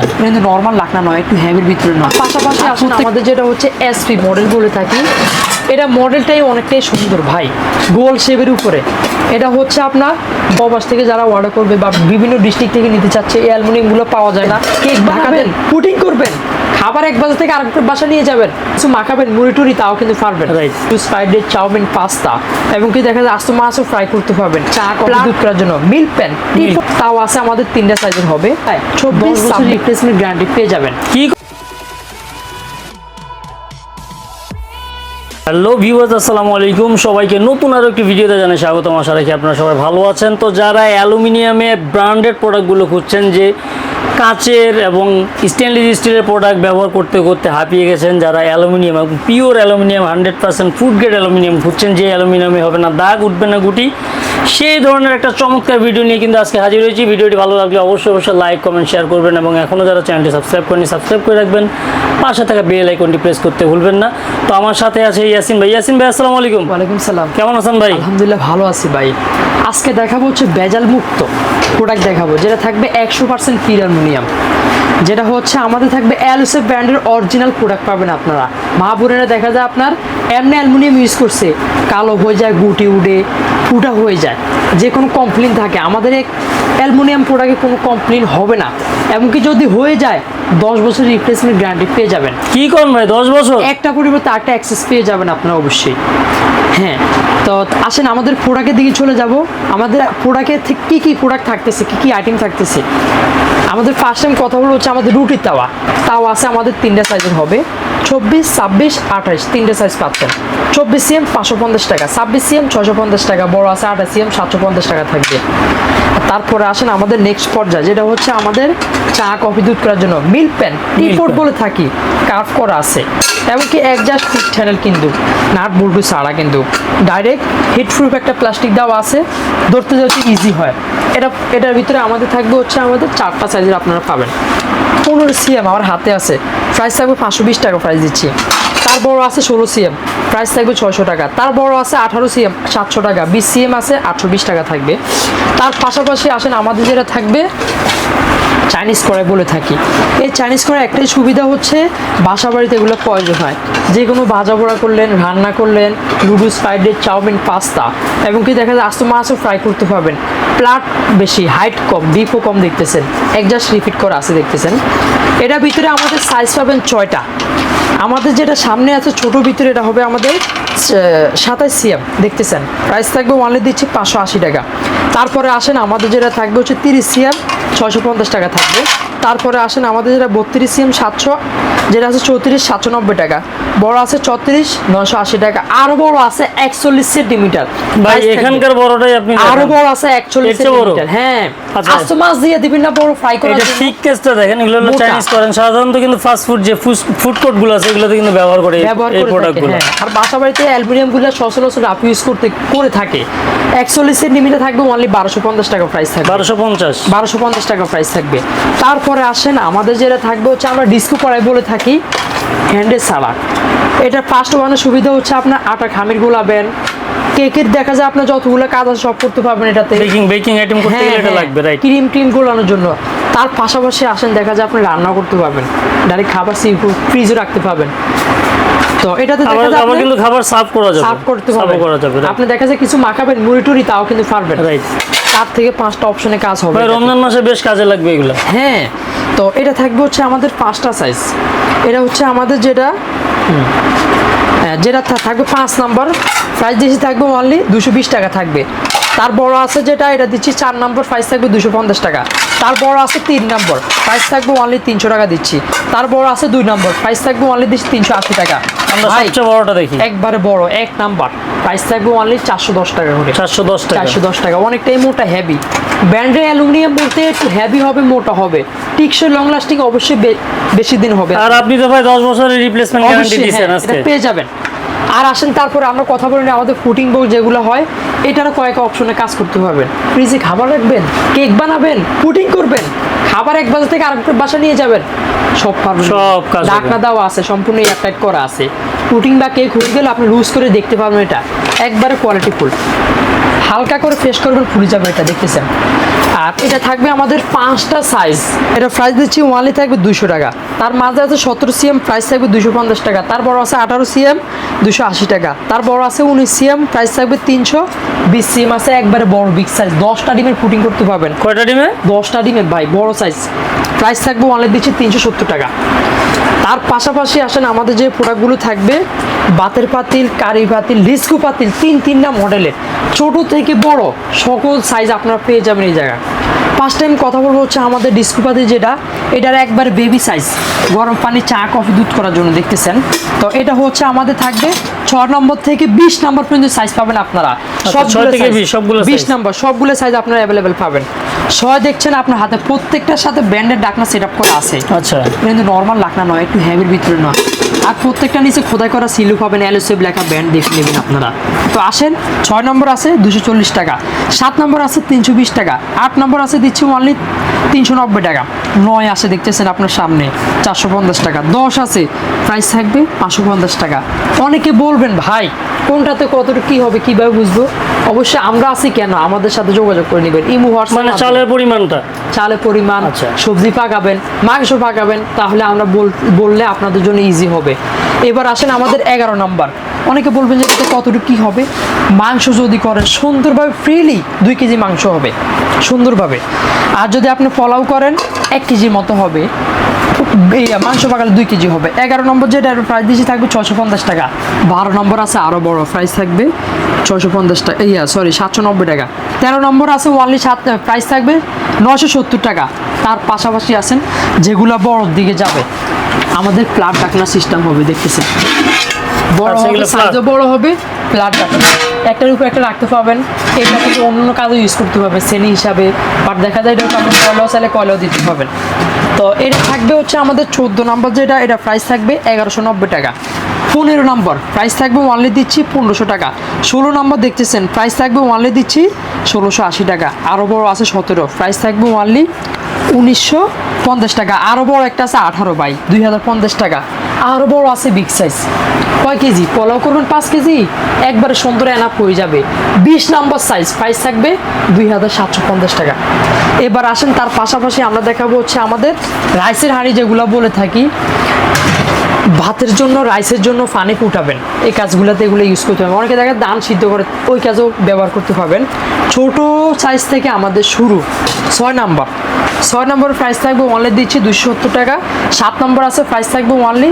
আচ্ছা। এটা কিন্তু নর্মাল লাকনা নয় একটু হ্যাভির ভিতরে নয়। পাশাপাশি আসলে আমাদের যেটা হচ্ছে এসপি মডেল বলে থাকি। এটা মডেলটাই অনেকটাই সুন্দর ভাই গোল শেপের উপরে। এটা হচ্ছে আপনার ববাস থেকে যারা অর্ডার করবে বা বিভিন্ন ডিস্ট্রিক্ট থেকে নিতে চাচ্ছে এই অ্যালুমিনিয়ামগুলো পাওয়া যায় না। কেক বানাবেন পুটিং করবেন। খাবার এক বাজার থেকে আরেকটা বাসা নিয়ে যাবেন। কিছু মাখাবেন মুড়ি টুড়ি তাও কিন্তু পারবেন. ফ্রাইড রাইস চাউমিন পাস্তা এবং কি দেখা যায় আস্ত মাছও ফ্রাই করতে পারবেন। চা কফি দুধ করার জন্য। মিল্ক প্যান তাও আছে আমাদের তিনটা সাইজের হবে। চব্বিশ গ্যারান্টি পেয়ে যাবেন। কি হ্যালো ভিউয়ার্স, আসসালামু আলাইকুম। সবাইকে নতুন আরও একটি ভিডিওতে জানাই স্বাগতম। আশা রাখি আপনারা সবাই ভালো আছেন। তো যারা অ্যালুমিনিয়ামে ব্র্যান্ডেড প্রোডাক্টগুলো খুঁজছেন, যে কাচের এবং স্টেনলেস স্টিলের প্রোডাক্ট ব্যবহার করতে করতে হাঁপিয়ে গেছেন, যারা অ্যালুমিনিয়াম এবং pure aluminium, hundred percent food grade aluminium খুঁজছেন, যে অ্যালুমিনিয়ামে হবে না, দাগ উঠবে না গুটি। সেই ধরনের একটা চমৎকার ভিডিও নিয়ে কিন্তু আজকে হাজির হয়েছি। ভিডিওটি ভালো লাগলে অবশ্যই অবশ্যই লাইক কমেন্ট শেয়ার করবেন এবং এখনও যারা চ্যানেলটি সাবস্ক্রাইব করেনি সাবস্ক্রাইব করে রাখবেন। পাশে থাকা বেল আইকনটি প্রেস করতে ভুলবেন না। তো আমার সাথে আছে ইয়াসিন ভাই। ইয়াসিন ভাই আসসালামু আলাইকুম। ওয়ালাইকুম সালাম। কেমন আছেন ভাই? আলহামদুলিল্লাহ ভালো আছি ভাই। আজকে দেখাবো হচ্ছে বেজাল মুক্ত প্রোডাক্ট দেখাবো যেটা থাকবে একশো পার্সেন্ট পির অ্যালুমিনিয়াম যেটা হচ্ছে, আমাদের থাকবে অ্যালুসেফ ব্র্যান্ডের অরিজিনাল প্রোডাক্ট পাবেন আপনারা। মা দেখা যায় আপনার এমনি অ্যালুমিনিয়াম ইউজ করছে। কালো হয়ে যায়, গুটি উডে ফুটা হয়ে যায়। যে কোনো কমপ্লেন থাকে। আমাদের অ্যালুমিনিয়াম প্রোডাক্টে কোনো কমপ্লেন হবে না। এমনকি যদি হয়ে যায় দশ বছর রিপ্লেসমেন্ট গ্যারান্টি পেয়ে যাবেন। কি করেন ভাই দশ বছর? একটা পরিবর্তে আটটা অ্যাক্সেস পেয়ে যাবেন আপনারা অবশ্যই। হ্যাঁ তো আসেন আমাদের প্রোডাক্টের দিকে চলে যাব। আমাদের প্রোডাক্টের থেকে কী কী প্রোডাক্ট থাকতেছে কী কী আইটেম থাকতেছে? আমাদের ফার্স্ট টাইম কথা হলো হচ্ছে আমাদের রুটির তাওয়া। তাও আছে আমাদের তিনটা সাইজের হবে। চব্বিশ ছাব্বিশ আঠাশ তিনটে সাইজ পাচ্ছেন। চব্বিশ সিএম পাঁচশো পঞ্চাশ টাকা। ছাব্বিশ সিএম ছশো পঞ্চাশ টাকা। বড় আছে আঠাশ সিএম সাতশো পঞ্চাশ টাকা থাকবে। তারপরে আসেন আমাদের নেক্সট পর্যায়ে যেটা হচ্ছে আমাদের চা কফি দুধ করার জন্য। মিল্ক প্যান টি Milk বলে থাকি কার্ভ করা আছে। এমনকি একজাস্ট ফুড চ্যানেল কিন্তু নাট বল্টু ছাড়া কিন্তু। ডাইরেক্ট হিট প্রুফ একটা প্লাস্টিক দেওয়া আছে ধরতে ধরতে ইজি হয়। এটা এটার ভিতরে আমাদের থাকবে হচ্ছে আমাদের চারটা সাইজের আপনারা পাবেন। পনেরো সিএম আমার হাতে আছে প্রাইস থাকবে পাঁচশো বিশ টাকা প্রাইস দিচ্ছি। তার বড় আছে ষোলো সিএম প্রাইস থাকবে ছয়শো টাকা। তার বড় আছে আঠারো সিএম সাতশো টাকা। বিশ সিএম আছে আটশো বিশ টাকা থাকবে। তার পাশাপাশি আসেন আমাদের যেটা থাকবে চাইনিজ কড়াই বলে থাকি। এই চাইনিজ কড়াই একটাই সুবিধা হচ্ছে বাসা বাড়িতে এগুলো প্রয়োজন হয়। যে কোনো ভাজা পোড়া করলেন, রান্না করলেন, noodles, fried rice, chow mein, pasta এবং কি দেখা যায়, আস্ত মাছও ফ্রাই করতে পারবেন। প্লাট বেশি হাইট কম ডিপও কম দেখতেছেন। একজাস্ট রিপিট করা আছে দেখতেছেন। এটার ভিতরে আমাদের সাইজ পাবেন ছয়টা। আমাদের যেটা সামনে আছে, ছোট ভিতরে এটা হবে আমাদের সাতাশ সিএম। দেখতেছেন? প্রাইস থাকবে ওয়ানলি দিচ্ছি পাঁচশো আশি টাকা। তারপরে আসেন আমাদের যেটা থাকবে হচ্ছে তিরিশ সিএম ছয়শো পঞ্চাশ টাকা থাকবে। তারপরে আসেন আমাদের যেটা বত্রিশ সিএম সাতশো যেটা আছে চৌত্রিশ সাতশো নব্বই টাকা। বড় আছে ছত্রিশ নশো আশি টাকা। আরও বড় আছে একচল্লিশ সেন্টিমিটার। ভাই এখানকার বড়টাই আপনি আরও বড় আছে একচল্লিশ? সেন্টিমিটার। হ্যাঁ। আচ্ছা। আস্ত মাছ দিয়ে দিবেন বড় ফ্রাই করার এটা ঠিক কেসটা দেখেন এগুলো হলো চাইনিজ করেন। সাধারণত কিন্তু ফাস্ট ফুড যে ফুড কোর্টগুলো আছে এগুলোতে কিন্তু ব্যবহার করে এই- ব্যবহার এই করে প্রোডাক্টগুলো। হ্যাঁ। আর বাসা বাড়িতে অ্যালুমিনিয়ামগুলো সচরাচর ইউজ করতে করে থাকে। একচল্লিশ সেন্টিমিটার থাকবে অনলি বারোশো পঞ্চাশ টাকা প্রাইস থাকবে। বারোশো পঞ্চাশ। বারোশো পঞ্চাশ টাকা প্রাইস থাকবে। তারপরে আসেন আমাদের যেটা থাকবে হচ্ছে আমরা ডিস্কো কড়াই বলে থাকি হ্যান্ডে ছাড়া এটা ফার্স্ট ওয়ানের সুবিধা হচ্ছে আপনার আটা খামির গোলাবেন কেকের দেখা যায় আপনার যতগুলো কাজ আছে সব করতে পারবেন এটাতে। বেকিং বেকিং আইটেম করতে হ্যাঁ, গেলে এটা লাগবে রাইট ক্রিম ক্রিম গোলানোর জন্য। তার পাশাপাশি আসেন দেখা যায় আপনি রান্না করতে পারবেন। ডাইরেক্ট খাবার ফ্রিজে রাখতে পারবেন। তো এটাতে দেখা আবার যায় কিন্তু খাবার সার্ভ করা যাবে। সার্ভ করতে Serve করা যাবে আপনি দেখা যায় কিছু মাখাবেন মুড়ি টুড়ি তাও কিন্তু পারবেন। রাইট চার থেকে পাঁচটা অপশনে কাজ হবে। রমজান মাসে বেশ কাজে লাগবে এগুলো। হ্যাঁ তো এটা থাকবে হচ্ছে আমাদের পাঁচটা সাইজ এটা হচ্ছে আমাদের যেটা হ্যাঁ, যেটা থাকবে পাঁচ নাম্বার প্রাইস দিচ্ছি থাকবে অনলি দুশো বিশ টাকা থাকবে। তার বড় আছে যেটা এটা দিচ্ছি চার নম্বর প্রাইস থাকবে দুশো পঞ্চাশ টাকা। তার বড় আছে তিন নম্বর প্রাইস থাকবে অনলি তিনশো টাকা দিচ্ছি। তার বড় আছে দুই নম্বর প্রাইস থাকবে অনলি দিচ্ছি তিনশো আশি টাকা। আমরা সবচেয়ে বড়টা দেখি। একবারে বড় এক নাম্বার। প্রাইস থাকবে অনলি চারশো দশ টাকা করে। চারশো দশ টাকা। চারশো দশ টাকা। অনেকটাই মোটা হেভি ব্র্যান্ডের অ্যালুমিনিয়াম বলতে একটু হেভি হবে মোটা হবে। টিকসই লং লাস্টিং অবশ্যই বেশি দিন হবে। আর আপনি তো ভাই দশ বছরের রিপ্লেসমেন্ট গ্যারান্টি হ্যাঁ, আজকে। পেয়ে যাবেন। আর আসেন তারপরে আমরা কথা বলি আমাদের ফুটিং বক্স যেগুলো হয় এটারও কয়েক অপশনে কাজ করতে পারবেন ফ্রিজে খাবার রাখবেন কেক বানাবেন পুটিং করবেন। খাবার এক বাজা থেকে আরেকটা বাসা নিয়ে যাবেন? সব পারবেন। সব কাজ। ঢাকনা দেওয়া আছে সম্পূর্ণ এয়ারটাইট করা আছে। পুটিং বা কেক হয়ে গেলে আপনি লুজ করে দেখতে পারবেন এটা। একবারে কোয়ালিটি ফুল হালকা করে ফ্রেশ করবেন ফুলে যাবে এটা দেখতেছেন? আর এটা থাকবে আমাদের পাঁচটা সাইজ এটা প্রাইস দিচ্ছি ওয়ানলি থাকবে দুশো টাকা। তার মাঝে আছে সতেরো সিএম প্রাইস থাকবে দুশো পঞ্চাশ টাকা। তারপর আছে আঠারো সিএম দুশো আশি টাকা। তার বড় আছে উনিশ সিএম প্রাইস থাকবে তিনশো। বিশ সিএম আছে একবারে বড় বিগ সাইজ দশটা ডিমের ফুটিং করতে পারবেন। কয়টা ডিমে? দশটা ডিমের ভাই বড় সাইজ প্রাইস থাকবে অনলাইন দিচ্ছি তিনশো সত্তর টাকা। তার পাশাপাশি আসেন আমাদের যে প্রোডাক্টগুলো থাকবে বাতের পাতিল কারি পাতিল রিস্কু পাতিল তিন তিনটা মডেলের ছোট থেকে বড় সকল সাইজ আপনারা পেয়ে যাবেন এই জায়গায়। ফার্স্ট টাইম কথা বলব হচ্ছে আমাদের ডিসকুপাতি যেটা এটার একবার বেবি সাইজ গরম পানি চা কফি দুধ করার জন্য দেখতেছেন। তো এটা হচ্ছে আমাদের থাকবে ছ নম্বর থেকে বিশ নম্বর পর্যন্ত সাইজ পাবেন আপনারা। আচ্ছা, ছয় থেকে size- 20 সবগুলো বিশ নম্বর নাম্বার সবগুলো সাইজ আপনারা অ্যাভেলেবেল পাবেন। ছয় দেখছেন আপনার হাতে প্রত্যেকটার সাথে ব্র্যান্ডের ডাকনা সেট আপ করা আছে। আচ্ছা। কিন্তু নর্মাল লাকনা নয় একটু হ্যাভির ভিতরে নয়। আর প্রত্যেকটা নিচে খোদাই করা সিলু পাবেন এলএসএফ লেখা ব্যান্ড দেখে নেবেন আপনারা। তো আসেন ছয় নম্বর আছে দুশো চল্লিশ টাকা সাত নম্বর আছে তিনশো বিশ টাকা আট নম্বর আছে দিচ্ছি অনলি তিনশো নব্বই টাকা। নয় আছে দেখতেছেন আপনার সামনে চারশো পঞ্চাশ টাকা। দশ আছে প্রাইস থাকবে পাঁচশো পঞ্চাশ টাকা। অনেকে বলবেন ভাই কোনটাতে কতটুকু কী হবে কীভাবে বুঝব? অবশ্যই আমরা আছি কেন? আমাদের সাথে যোগাযোগ করে নেবেন। ইমু হোয়াটসঅ্যাপ মানে চালের পরিমাণটা? চালের পরিমাণ আচ্ছা। সবজি পাকাবেন মাংস পাকাবেন তাহলে আমরা বললে আপনাদের জন্য ইজি হবে। এবার আসেন আমাদের এগারো নাম্বার। অনেকে বলবেন যে এটা কতটুকু কী হবে? মাংস যদি করেন সুন্দরভাবে ফ্রিলি দুই কেজি মাংস হবে। সুন্দরভাবে। আর যদি আপনি পোলাও করেন এক কেজির মতো হবে। মাংস পাকালে দুই কেজি হবে। এগারো নম্বর যেটা প্রাইস দিয়েছি থাকবে ছশো পঞ্চাশ টাকা। বারো নম্বর আছে আরও বড় প্রাইস থাকবে ছশো পঞ্চাশ টাকা। ইয়া সরি সাতশো নব্বই টাকা। তেরো নম্বর আছে ওয়ানলি সাত প্রাইস থাকবে নশো সত্তর টাকা। তার পাশাপাশি আছেন যেগুলো বড়োর দিকে যাবে। আমাদের প্লাট ডাকনা সিস্টেম হবে দেখতেছেন? বড় আচ্ছা, হবে সাইজও বড় হবে প্লাট ডাকনা। একটার উপর একটা রাখতে পারবেন। এটা কিন্তু অন্য কাজে ইউজ করতে পারবে শ্রেণি হিসাবে। বাট দেখা যায় এটা আপনি কয়লাও চাইলে কয়লাও দিতে পারবেন। তো এটা থাকবে হচ্ছে আমাদের চোদ্দ নম্বর যেটা, এটা প্রাইস থাকবে এগারোশো নব্বই টাকা। পনেরো নম্বর প্রাইস থাকবে ওয়ানলি দিচ্ছি পনেরোশো টাকা। ষোলো নম্বর দেখতেছেন প্রাইস থাকবে ওয়ানলি দিচ্ছি ষোলোশো আশি টাকা। আরও বড় আছে সতেরো প্রাইস থাকবে ওয়ানলি উনিশশো পঞ্চাশ টাকা। আরও বড় একটা আছে আঠারো বাই, দুই হাজার পঞ্চাশ টাকা। আরও বড় আছে বিগ সাইজ কয় কেজি? পোলাও করবেন পাঁচ কেজি? একবারে সুন্দর এনাপ হয়ে যাবে। বিশ নাম্বার সাইজ প্রাইস থাকবে দুই হাজার সাতশো পঞ্চাশ টাকা। এবার আসেন, তার পাশাপাশি আমরা দেখাবো হচ্ছে আমাদের রাইসের হাঁড়ি যেগুলো বলে থাকি। ভাতের জন্য রাইসের জন্য পানি ফুটাবেন এই কাজগুলোতে এগুলো ইউজ করতে হবে। অনেকে দেখা ধান সিদ্ধ করে, ওই কাজেও ব্যবহার করতে পারবেন। ছোট সাইজ থেকে আমাদের শুরু। ছয় নাম্বার ছয় নম্বর প্রাইস থাকবে ওয়ানলি দিচ্ছি দুশো সত্তর টাকা। সাত নম্বর আছে প্রাইস থাকবে ওয়ানলি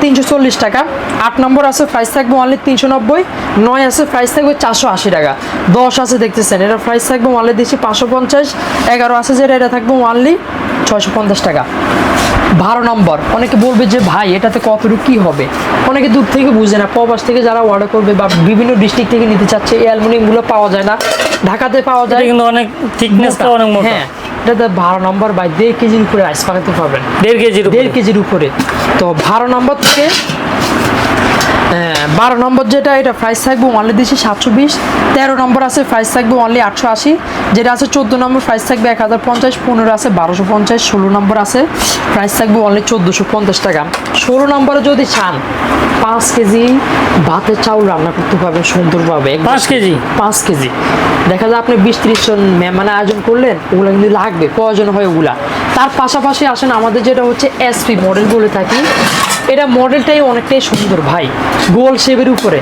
তিনশো চল্লিশ টাকা। আট নম্বর আছে প্রাইস থাকবে ওয়ানলি তিনশো নব্বই নয় আছে প্রাইস থাকবে চারশো আশি টাকা। দশ আছে দেখতেছেন এটা প্রাইস থাকবে ওয়ানলি দিচ্ছি পাঁচশো পঞ্চাশ এগারো আছে যেটা এটা থাকবে ওয়ানলি ছয়শো পঞ্চাশ টাকা। বারো নম্বর অনেকে বলবে যে ভাই এটাতে কতটুকু কী হবে? অনেকে দূর থেকে বুঝে না প্রবাস থেকে যারা অর্ডার করবে বা বিভিন্ন ডিস্ট্রিক্ট থেকে নিতে চাচ্ছে এই অ্যালুমিনিয়ামগুলো পাওয়া যায় না। ঢাকাতে পাওয়া যায়। কিন্তু অনেক থিকনেসটা অনেক হ্যাঁ এটাতে বারো নম্বর বাই দেড় কেজির উপরে আইস পাকাতে পারবেন। দেড় কেজির দেড় কেজির উপরে। তো বারো নম্বর থেকে বারো নম্বর যেটা এটা প্রাইস থাকবে অনলি দিচ্ছি সাতশো বিশ। তেরো নম্বর আছে প্রাইস থাকবে অনলি আটশো আশি। যেটা আছে চোদ্দ নম্বর প্রাইস থাকবে এক হাজার পঞ্চাশ পনেরো আছে বারোশো পঞ্চাশ ষোলো নম্বর আছে প্রাইস থাকবে অনলি চোদ্দোশো পঞ্চাশ টাকা। ষোলো নম্বরে যদি চান পাঁচ কেজি ভাতের চাউল রান্না করতে পারবেন সুন্দরভাবে। পাঁচ কেজি? পাঁচ কেজি। দেখা যায় আপনি বিশ ত্রিশ জন মেহমান আয়োজন করলেন ওগুলো কিন্তু লাগবে প্রয়োজন হয় ওগুলা। তার পাশাপাশি আসেন আমাদের যেটা হচ্ছে এসপি মডেল বলে থাকি। এটা মডেলটাই অনেকটাই সুন্দর ভাই। গোল শেপের উপরে।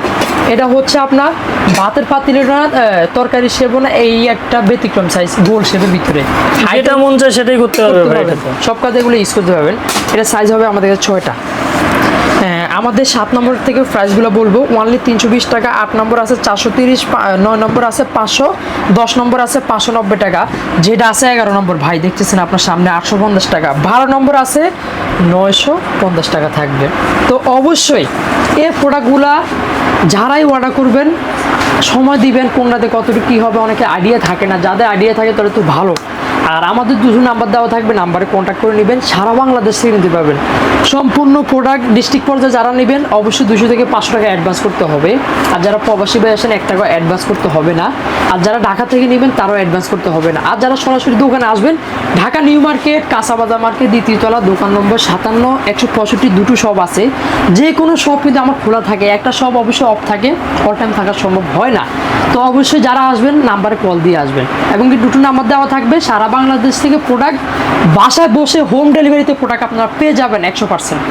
এটা হচ্ছে আপনার ভাতের পাতিলের না তরকারি সেবো না এই একটা ব্যতিক্রম সাইজ গোল শেপের ভিতরে। যেটা মন চায় সেটাই করতে হবে পারবেন। সব কাজে এগুলো ইউজ করতে পারবেন। এটা সাইজ হবে আমাদের কাছে ছয়টা। আমাদের সাত নম্বর থেকে প্রাইসগুলো বলব। ওয়ানলি তিনশো বিশ টাকা, আট নম্বর আছে চারশো তিরিশ নয় নম্বর আছে পাঁচশো, দশ নম্বর আছে পাঁচশো নব্বই টাকা। যেটা আছে এগারো নম্বর। ভাই, দেখতেছেন আপনার সামনে আটশো পঞ্চাশ টাকা। বারো নম্বর আছে নয়শো পঞ্চাশ টাকা থাকবে। তো অবশ্যই এই প্রোডাক্টগুলা যারাই অর্ডার করবেন, সময় দিবেন কোনটাতে কতটুকু কী হবে, অনেকে আইডিয়া থাকে না। যাদের আইডিয়া থাকে তারা তো ভালো। আর আমাদের দুটো নাম্বার দেওয়া থাকবে, নাম্বারে কন্ট্যাক্ট করে নেবেন, সারা বাংলাদেশ থেকে নিতে পারবেন। সম্পূর্ণ প্রোডাক্ট ডিস্ট্রিক্ট পর্যায়ে যারা নেবেন, অবশ্যই দুশো থেকে পাঁচশো টাকা অ্যাডভান্স করতে হবে। আর যারা প্রবাসী ভাই আসেন, এক টাকা অ্যাডভান্স করতে হবে না। আর যারা ঢাকা থেকে নেবেন, তারাও অ্যাডভান্স করতে হবে না। আর যারা সরাসরি দোকানে আসবেন, ঢাকা নিউ মার্কেট, কাঁচাবাজার মার্কেট, দ্বিতীয় তলা, দোকান নম্বর সাতান্ন, একশো পঁয়ষট্টি, দুটো শপ আছে। যে কোনো শপ কিন্তু আমার খোলা থাকে। একটা শপ অবশ্যই অফ থাকে অল টাইম থাকা সম্ভব হয় না। তো অবশ্যই যারা আসবেন, নাম্বারে কল দিয়ে আসবেন। এবং কি দুটো নাম্বার দেওয়া থাকবে, সারা বাংলাদেশ থেকে প্রোডাক্ট বাসায় বসে হোম ডেলিভারিতে প্রোডাক্ট আপনারা পেয়ে যাবেন একশো পার্সেন্ট